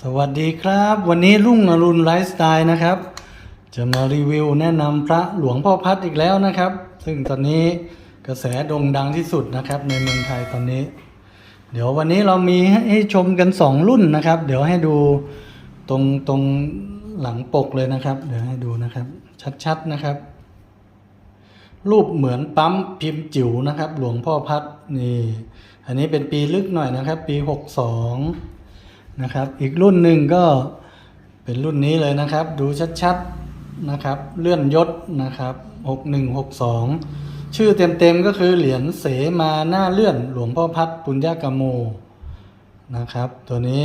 สวัสดีครับ วันนี้รุ่งอรุณไลฟ์สไตล์นะครับ จะมารีวิวแนะนำพระหลวงพ่อพัดอีกแล้วนะครับ ซึ่งตอนนี้กระแสโด่งดังที่สุดนะครับ ในเมืองไทยตอนนี้ เดี๋ยววันนี้เรามีให้ชมกันสองรุ่นนะครับ เดี๋ยวให้ดูตรงตรงหลังปกเลยนะครับ เดี๋ยวให้ดูนะครับ ชัดๆนะครับ รูปเหมือนปั๊มพิมพ์จิ๋วนะครับ หลวงพ่อพัดนี่ อันนี้เป็นปีลึกหน่อยนะครับ ปีหกสอง นะครับ อีกรุ่นหนึ่งก็เป็นรุ่นนี้เลยนะครับ ดูชัดๆนะครับ เลื่อนยศนะครับหกหนึ่งหกสองชื่อเต็มๆก็คือเหรียญเสมาหน้าเลื่อนหลวงพ่อพัดปุญญากโมนะครับ ตัวนี้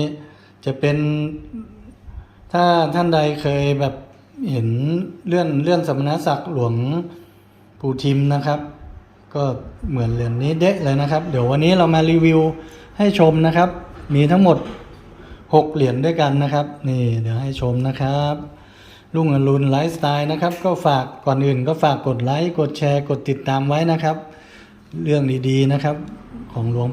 จะเป็นถ้าท่านใดเคยแบบเห็นเลื่อนเลื่อนสมณศักดิ์หลวงปู่ทิมนะครับ ก็เหมือนเหรียญนี้เดะเลยนะครับ เดี๋ยววันนี้เรามารีวิวให้ชมนะครับ มีทั้งหมด 6เหรียญด้วยกันนะครับ นี่เดี๋ยวให้ชมนะครับลุงอรุณไลฟ์สไตล์นะครับ ก็ฝากก่อนอื่นก็ฝากกดไลค์กดแชร์กดติดตามไว้นะครับ เรื่องดีๆนะครับ ของหลวง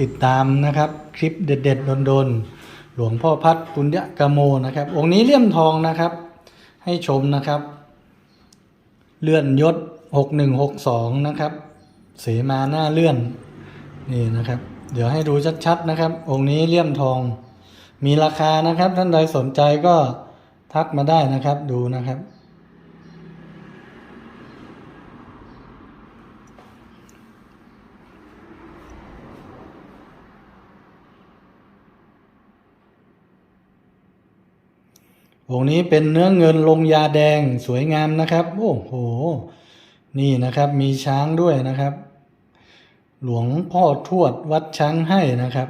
ติดตามนะครับ คลิปเด็ดๆโดนๆหลวงพ่อพัดปุญญกโมนะครับ องค์นี้เลี่ยมทองนะครับ ให้ชมนะครับ เลื่อนยศหกหนึ่งหกสองนะครับ เสมาหน้าเลื่อนนี่นะครับ เดี๋ยวให้ดูชัดๆนะครับ องค์นี้เลี่ยมทอง มีราคานะครับ ท่านใดสนใจก็ทักมาได้นะครับ ดูนะครับ องค์นี้เป็นเนื้อเงินลงยาแดงสวยงามนะครับ โอ้โห นี่นะครับมีช้างด้วยนะครับ หลวงพ่อทวดวัดช้างให้นะครับ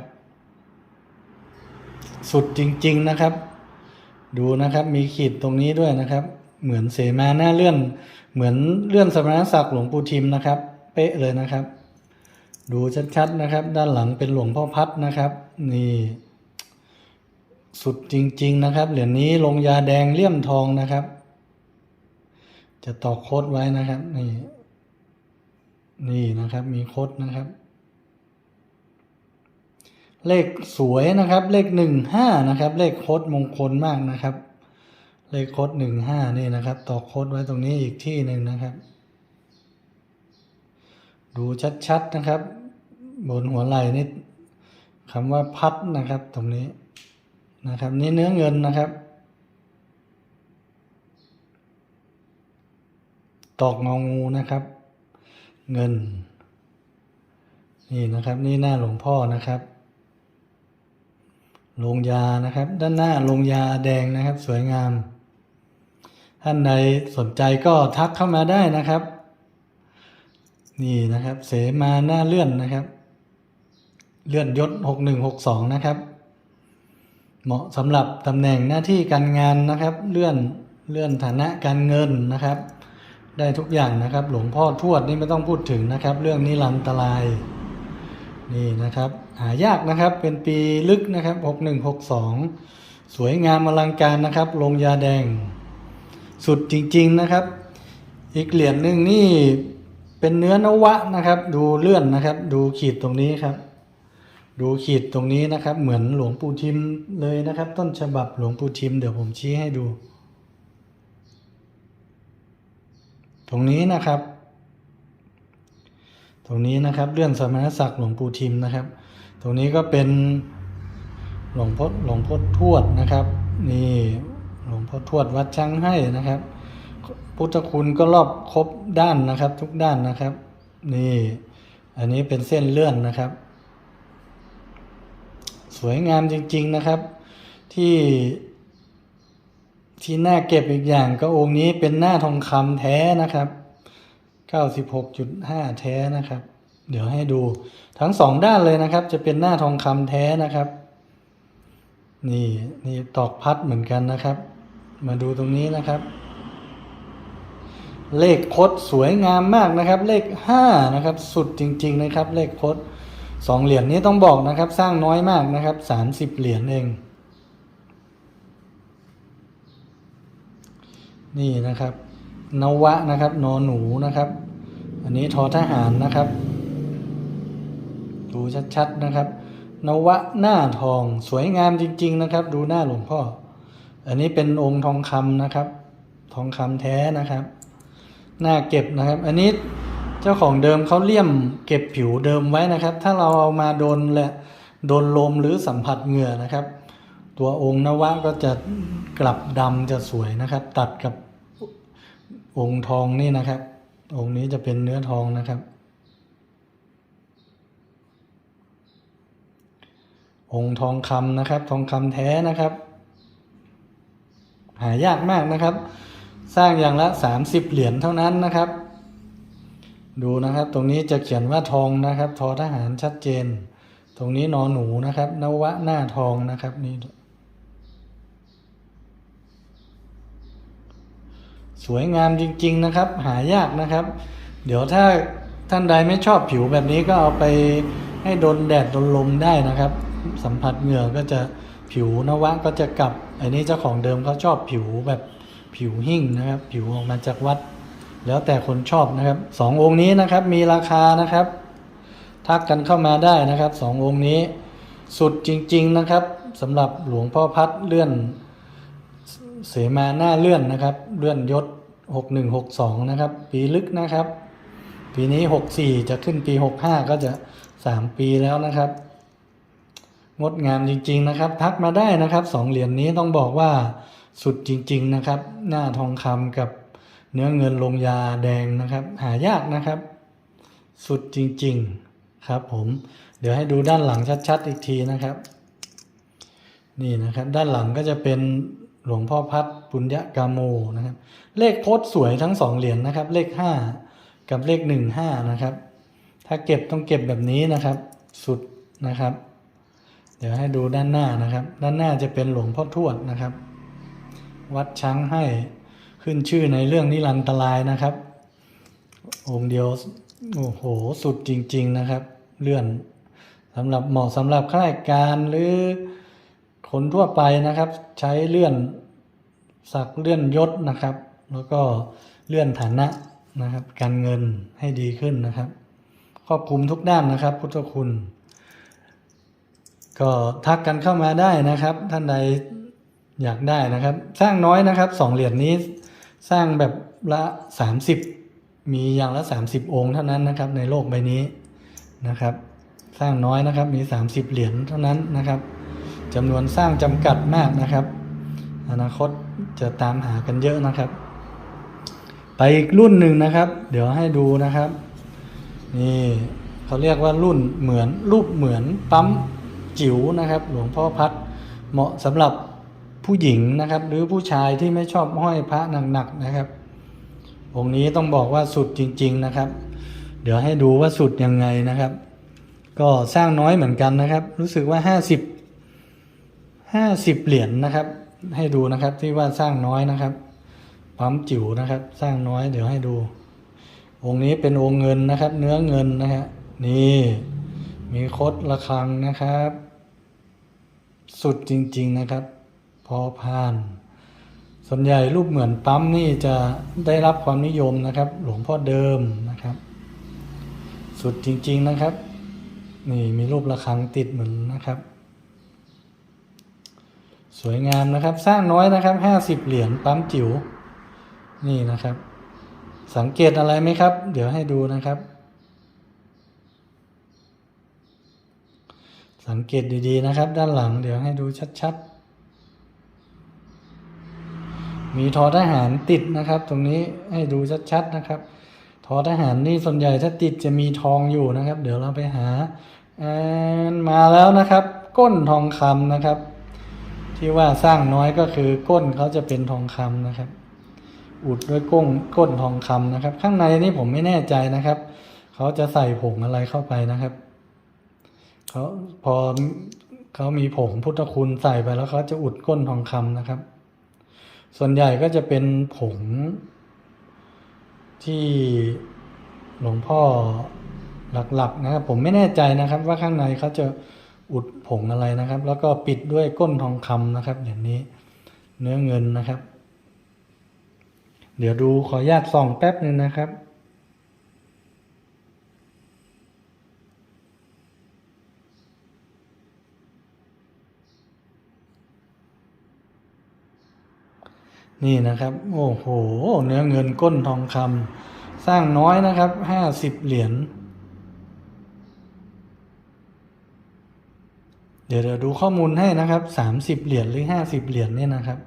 สุดจริง ๆนะครับ ดูนะครับมีขีดตรงนี้ด้วยนะครับ เหมือนเสมาหน้าเลื่อน เหมือนเลื่อนสมณศักดิ์หลวงปู่ทิมนะครับ เป๊ะเลยนะครับ ดูชัดๆนะครับ ด้านหลังเป็นหลวงพ่อพัดนะครับ นี่สุดจริง ๆ นะครับ เหรียญนี้ลงยาแดงเลี่ยมทองนะครับ จะตอกโคดไว้นะครับ นี่ นี่นะครับ มีโคดนะครับ เลขสวยนะครับ เลขหนึ่งห้านะครับ เลขโคดมงคลมากนะครับ เลขโคดหนึ่งห้านี่นะครับตอกโคดไว้ตรงนี้อีกที่หนึ่งนะครับ ดูชัดๆนะครับ บนหัวไหล่นี่คำว่าพัดนะครับตรงนี้นะครับ นี่เนื้อเงินนะครับ ตอกงองูนะครับ เงิน นี่นะครับ นี่หน้าหลวงพ่อนะครับ ลงยานะครับ ด้านหน้าลงยาแดงนะครับ สวยงาม ท่านใดสนใจก็ทักเข้ามาได้นะครับ นี่นะครับ เสมาหน้าเลื่อนนะครับ เลื่อนยศหกหนึ่งหกสองนะครับ เหมาะสำหรับตำแหน่งหน้าที่การงานนะครับ เลื่อนเลื่อนฐานะการเงินนะครับ ได้ทุกอย่างนะครับ หลวงพ่อทวดนี่ไม่ต้องพูดถึงนะครับ เรื่องนิรันตรายนี่นะครับ หายากนะครับ เป็นปีลึกนะครับหกหนึ่งหกสองสวยงามอลังการนะครับ ลงยาแดง สุดจริงๆนะครับ อีกเหรียญหนึ่งนี่เป็นเนื้อนวะนะครับ ดูเลื่อนนะครับ ดูขีดตรงนี้ครับ ดูขีดตรงนี้นะครับ เหมือนหลวงปู่ทิมเลยนะครับ ต้นฉบับหลวงปู่ทิม เดี๋ยวผมชี้ให้ดู ตรงนี้นะครับ ตรงนี้นะครับเลื่อนสมณศักดิ์หลวงปู่ทิมนะครับ ตรงนี้ก็เป็นหลวงพ่อหลวงพ่อทวดนะครับ นี่หลวงพ่อทวดวัดช้างให้นะครับ พุทธคุณก็รอบครบด้านนะครับ ทุกด้านนะครับ นี่ อันนี้เป็นเส้นเลื่อนนะครับ สวยงามจริง ๆนะครับ ที่ที่น่าเก็บอีกอย่างก็องค์นี้เป็นหน้าทองคำแท้นะครับ 96.5 แท้นะครับ เดี๋ยวให้ดูทั้งสองด้านเลยนะครับ จะเป็นหน้าทองคำแท้นะครับ นี่นี่ตอกพัดเหมือนกันนะครับ มาดูตรงนี้นะครับ เลขคดสวยงามมากนะครับ เลขห้านะครับ สุดจริง ๆ นะครับ เลขคดสองเหรียญนี้ต้องบอกนะครับ สร้างน้อยมากนะครับสามสิบเหรียญเอง นี่นะครับ นวะนะครับนอหนูนะครับ อันนี้ทอทหารนะครับ ดูชัดๆนะครับ นวะหน้าทองสวยงามจริง ๆ นะครับ ดูหน้าหลวงพ่อ อันนี้เป็นองค์ทองคำนะครับ ทองคำแท้นะครับหน้าเก็บนะครับ อันนี้เจ้าของเดิมเขาเลี่ยมเก็บผิวเดิมไว้นะครับ ถ้าเราเอามาโดนและโดนลมหรือสัมผัสเหงื่อนะครับ ตัวองค์นวะก็จะกลับดำจะสวยนะครับ ตัดกับองค์ทองนี่นะครับ องค์นี้จะเป็นเนื้อทองนะครับ องค์ทองคำนะครับ ทองคำแท้นะครับ หายากมากนะครับ สร้างอย่างละ 30 เหรียญเท่านั้นนะครับ ดูนะครับ ตรงนี้จะเขียนว่าทองนะครับ ทอทหารชัดเจน ตรงนี้นอหนูนะครับ นวะหน้าทองนะครับนี่สวยงามจริง ๆนะครับ หายากนะครับ เดี๋ยวถ้าท่านใดไม่ชอบผิวแบบนี้ก็เอาไปให้โดนแดดโดนลมได้นะครับ สัมผัสเหงื่อก็จะผิวนวะก็จะกลับ อันนี้เจ้าของเดิมเขาชอบผิวแบบผิวหิ่งนะครับ ผิวออกมาจากวัด แล้วแต่คนชอบนะครับสององค์นี้นะครับมีราคานะครับ ทักกันเข้ามาได้นะครับสององค์นี้สุดจริง ๆนะครับสำหรับหลวงพ่อพัดเลื่อน เสมาหน้าเลื่อนนะครับ เลื่อนยศ 6162 นะครับ ปีลึกนะครับ ปีนี้ 64 จะขึ้นปี 65 ก็จะ 3 ปีแล้วนะครับ งดงามจริง ๆนะครับ ทักมาได้นะครับสองเหรียญนนี้ต้องบอกว่าสุดจริง ๆนะครับ หน้าทองคำกับเนื้อเงินลงยาแดงนะครับ หายากนะครับ สุดจริง ๆครับ ผม เดี๋ยวให้ดูด้านหลังชัด ๆ อีกทีนะครับ นี่นะครับ ด้านหลังก็จะเป็นหลวงพ่อพัดปุญญกามโมนะครับ เลขโคตรสวยทั้งสองเหรียญนนะครับ เลขห้ากับเลขหนึ่งห้านะครับ ถ้าเก็บต้องเก็บแบบนี้นะครับ สุดนะครับ เดี๋ยวให้ดูด้านหน้านะครับ ด้านหน้าจะเป็นหลวงพ่อทวดนะครับ วัดช้างให้ขึ้นชื่อในเรื่องนิรันตรายนะครับ องค์เดียวโอ้โหสุดจริง ๆนะครับ เลื่อนสำหรับเหมาะสำหรับข้าราชการหรือคนทั่วไปนะครับ ใช้เลื่อนสักเลื่อนยศนะครับ แล้วก็เลื่อนฐานะนะครับ การเงินให้ดีขึ้นนะครับ ครอบคลุมทุกด้านนะครับ พุทธคุณ ก็ทักกันเข้ามาได้นะครับ ท่านใดอยากได้นะครับ สร้างน้อยนะครับสองเหรียญนี้สร้างแบบละสามสิบมีอย่างละสามสิบองค์เท่านั้นนะครับ ในโลกใบนี้นะครับ สร้างน้อยนะครับมีสามสิบเหรียญเท่านั้นนะครับจำนวนสร้างจำกัดมากนะครับ อนาคตจะตามหากันเยอะนะครับ ไปอีกรุ่นหนึ่งนะครับ เดี๋ยวให้ดูนะครับ นี่เขาเรียกว่ารุ่นเหมือนรูปเหมือนปั๊ม จิ๋วนะครับ หลวงพ่อพัดเหมาะสำหรับผู้หญิงนะครับ หรือผู้ชายที่ไม่ชอบห้อยพระหนักๆนะครับ องค์นี้ต้องบอกว่าสุดจริง ๆนะครับ เดี๋ยวให้ดูว่าสุดยังไงนะครับ ก็สร้างน้อยเหมือนกันนะครับ รู้สึกว่าห้าสิบห้าสิบเหรียญนะครับ ให้ดูนะครับที่ว่าสร้างน้อยนะครับปั๊มจิ๋วนะครับ สร้างน้อยเดี๋ยวให้ดู องค์นี้เป็นองค์เงินนะครับ เนื้อเงินนะฮะนี่ มีคดระฆังนะครับ สุดจริง ๆนะครับ พอพาน ส่วนใหญ่รูปเหมือนปั๊มนี่จะได้รับความนิยมนะครับ หลวงพ่อเดิมนะครับ สุดจริง ๆนะครับ นี่มีรูประฆังติดเหมือนนะครับ สวยงามนะครับ สร้างน้อยนะครับห้าสิบเหรียญปั๊มจิ๋วนี่นะครับ สังเกตอะไรไหมครับ เดี๋ยวให้ดูนะครับ สังเกตดีๆนะครับ ด้านหลังเดี๋ยวให้ดูชัดๆ มีทอทหารติดนะครับ ตรงนี้ให้ดูชัดๆนะครับ ทอทหารนี่ส่วนใหญ่ถ้าติดจะมีทองอยู่นะครับ เดี๋ยวเราไปหาอ่ามาแล้วนะครับ ก้นทองคำนะครับ ที่ว่าสร้างน้อยก็คือก้นเขาจะเป็นทองคำนะครับ อุดด้วยก้งก้นทองคำนะครับ ข้างในนี่ผมไม่แน่ใจนะครับ เขาจะใส่ผงอะไรเข้าไปนะครับ เขาพอเขามีผงพุทธคุณใส่ไปแล้วเขาจะอุดก้นทองคำนะครับ ส่วนใหญ่ก็จะเป็นผงที่หลวงพ่อหลักๆนะครับผมไม่แน่ใจนะครับ ว่าข้างในเขาจะอุดผงอะไรนะครับ แล้วก็ปิดด้วยก้นทองคำนะครับ อย่างนี้เนื้อเงินนะครับ เดี๋ยวดูขออนุญาตส่องแป๊บหนึ่งนะครับ นี่นะครับ โอ้โห เนื้อเงินก้นทองคำสร้างน้อยนะครับห้าสิบเหรียญเดี๋ยวเดี๋ยวดูข้อมูลให้นะครับสามสิบเหรียญหรือห้าสิบเหรียญเนี่ยนะครับ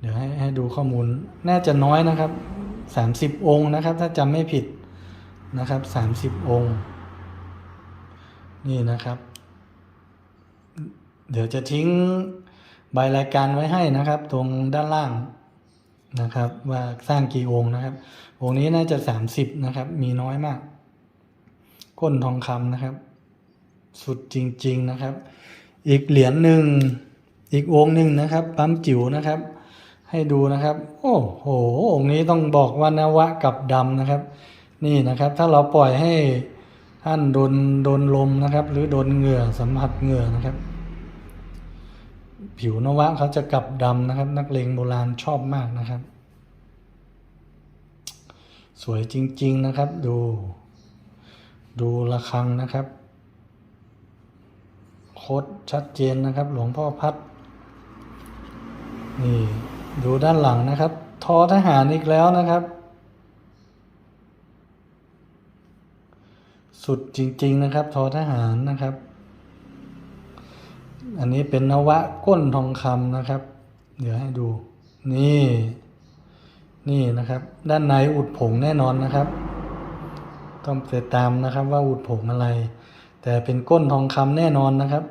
เดี๋ยวให้ให้ดูข้อมูลน่าจะน้อยนะครับสามสิบองค์นะครับ ถ้าจำไม่ผิดนะครับสามสิบองค์ นี่นะครับ เดี๋ยวจะทิ้งใบรายการไว้ให้นะครับ ตรงด้านล่าง นะครับว่าสร้างกี่องค์นะครับ องค์นี้น่าจะสามสิบนะครับ มีน้อยมาก ก้นทองคำนะครับ สุดจริง ๆนะครับ อีกเหรียญหนึ่งอีกองค์หนึ่งนะครับ ปั๊มจิ๋วนะครับ ให้ดูนะครับ โอ้โห องค์นี้ต้องบอกว่านวะกับดำนะครับ นี่นะครับ ถ้าเราปล่อยให้ท่านโดนโดนลมนะครับ หรือโดนเหงื่อสัมผัสเหงื่อนะครับ ผิวนวะเขาจะกลับดำนะครับ นักเลงโบราณชอบมากนะครับ สวยจริง ๆนะครับ ดู ดูระฆังนะครับโคตรชัดเจนนะครับ หลวงพ่อพัดนี่ดูด้านหลังนะครับ ทอทหารอีกแล้วนะครับ สุดจริง ๆ นะครับ ทอทหารนะครับ อันนี้เป็นนวะก้นทองคำนะครับ เดี๋ยวให้ดู นี่ นี่นะครับ ด้านในอุดผงแน่นอนนะครับ ต้องติดตามนะครับว่าอุดผงอะไร แต่เป็นก้นทองคำแน่นอนนะครับ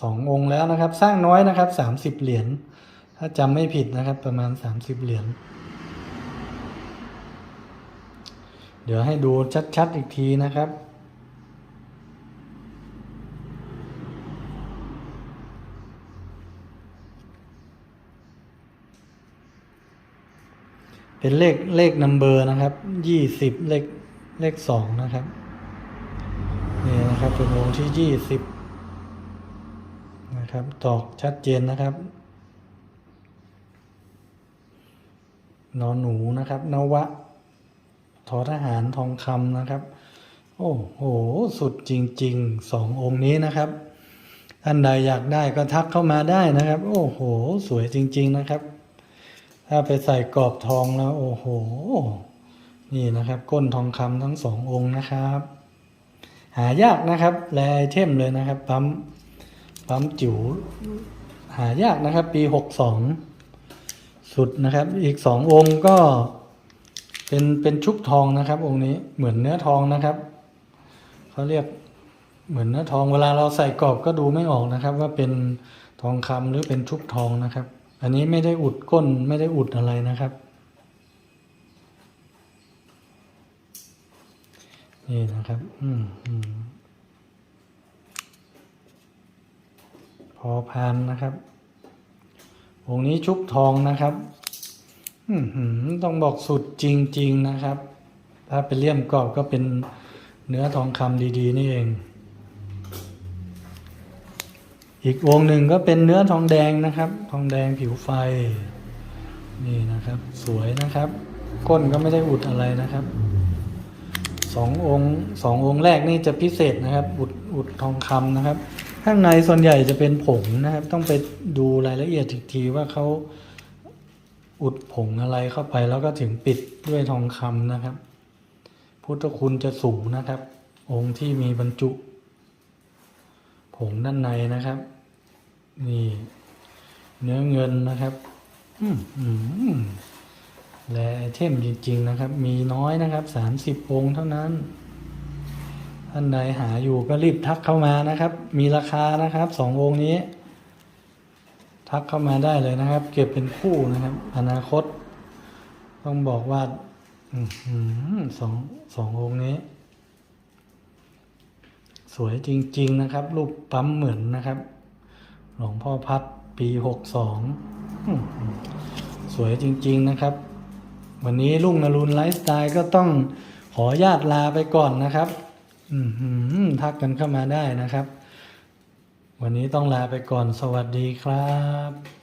สององค์แล้วนะครับ สร้างน้อยนะครับสามสิบเหรียญถ้าจำไม่ผิดนะครับ ประมาณสามสิบเหรียญเดี๋ยวให้ดูชัดๆอีกทีนะครับ เป็นเลขเลขนัมเบอร์นะครับยี่สิบเลขเลขสองนะครับนี่นะครับเป็นวงที่ยี่สิบนะครับตอกชัดเจนนะครับนอนหนูนะครับ นวะ ทอทหารทองคำนะครับ โอ้โห สุดจริงๆสององค์นี้นะครับ ท่านใดอยากได้ก็ทักเข้ามาได้นะครับ โอ้โห สวยจริง ๆ นะครับ ถ้าไปใส่กรอบทองแล้ว โอ้โห นี่นะครับ ก้นทองคำทั้งสององค์นะครับ หายากนะครับแลไอเทมเลยนะครับ ปั๊มปั๊มจิ๋วหายากนะครับ ปีหกสองสุดนะครับ อีกสององค์ก็เป็นเป็นชุบทองนะครับ องค์นี้เหมือนเนื้อทองนะครับเขาเรียกเหมือนเนื้อทองเวลาเราใส่กรอบก็ดูไม่ออกนะครับ ว่าเป็นทองคำหรือเป็นชุบทองนะครับ อันนี้ไม่ได้อุดก้นไม่ได้อุดอะไรนะครับ นี่นะครับ อืมอืมพอพานนะครับองค์นี้ชุบทองนะครับอืมต้องบอกสุดจริง ๆ นะครับ ถ้าเป็นเลี่ยมกรอบก็เป็นเนื้อทองคำดี ๆ นี่เอง อีกองหนึ่งก็เป็นเนื้อทองแดงนะครับ ทองแดงผิวไฟ นี่นะครับ สวยนะครับ ก้นก็ไม่ได้อุดอะไรนะครับสององค์สององค์แรกนี่จะพิเศษนะครับ อุดอุดทองคำนะครับ ข้างในส่วนใหญ่จะเป็นผงนะครับ ต้องไปดูรายละเอียดอีกทีว่าเขาอุดผงอะไรเข้าไปแล้วก็ถึงปิดด้วยทองคำนะครับ พุทธคุณจะสูงนะครับ องค์ที่มีบรรจุ ผงด้านในนะครับ นี่ เนื้อเงินนะครับอืมอืมและไอเทมจริง ๆ นะครับ มีน้อยนะครับสามสิบองค์เท่านั้นท่านใดหาอยู่ก็รีบทักเข้ามานะครับ มีราคานะครับสององค์นี้ ทักเข้ามาได้เลยนะครับ เก็บเป็นคู่นะครับ อนาคต ต้องบอกว่าอือหือสองสององค์นี้ สวยจริง ๆ นะครับรูปปั๊มเหมือนนะครับ หลวงพ่อพัดปีหกสองสวยจริง ๆ นะครับ วันนี้ลุงนรุนไลฟ์สไตล์ก็ต้องขอญาตลาไปก่อนนะครับทักกันเข้ามาได้นะครับ วันนี้ต้องลาไปก่อนสวัสดีครับ